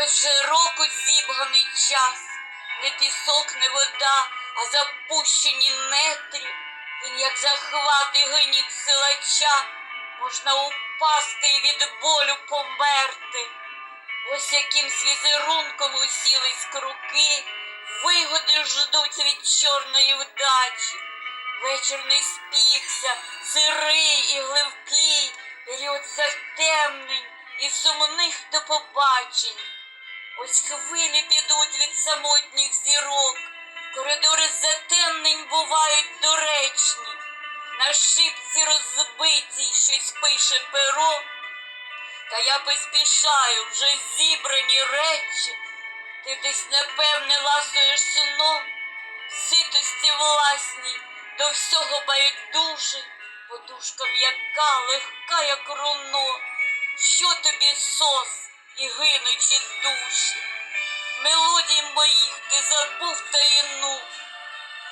Ось вже року зібганий час, не пісок, не вода, а запущені нетрі. Він, як захвати гиніть силача, можна упасти і від болю померти. Ось якимсь візерунком усілись круки, вигоди ждуть від чорної вдачі. Вечір не спікся, сирий і гливкий, період затемнень і сумних до побачень. Ось хвилі підуть від самотніх зірок, коридори затемнень бувають доречні. На шипці розбитій щось пише перо, та я поспішаю вже зібрані речі. Ти десь напевне ласуєш сном, ситості власній, до всього байдуже, подушка м'яка, легка, як руно. Що тобі сос і гинучі душі? Мелодій моїх ти забув таїну,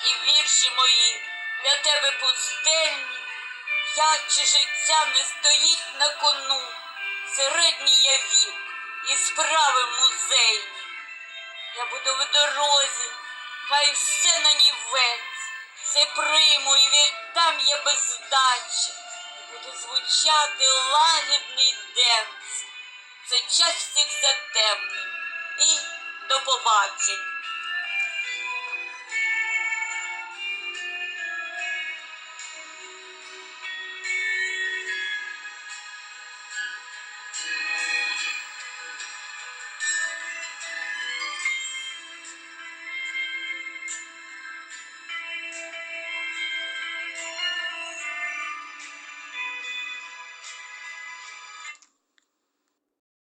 і вірші мої для тебе пустельні. Я чи життя не стоїть на кону, середній я вік і справи музейні. Я буду в дорозі, хай все на нівець, все прийму і віддам я без здачі. І буде звучати лагідний денс. Це час всіх затемнень. І до побачень.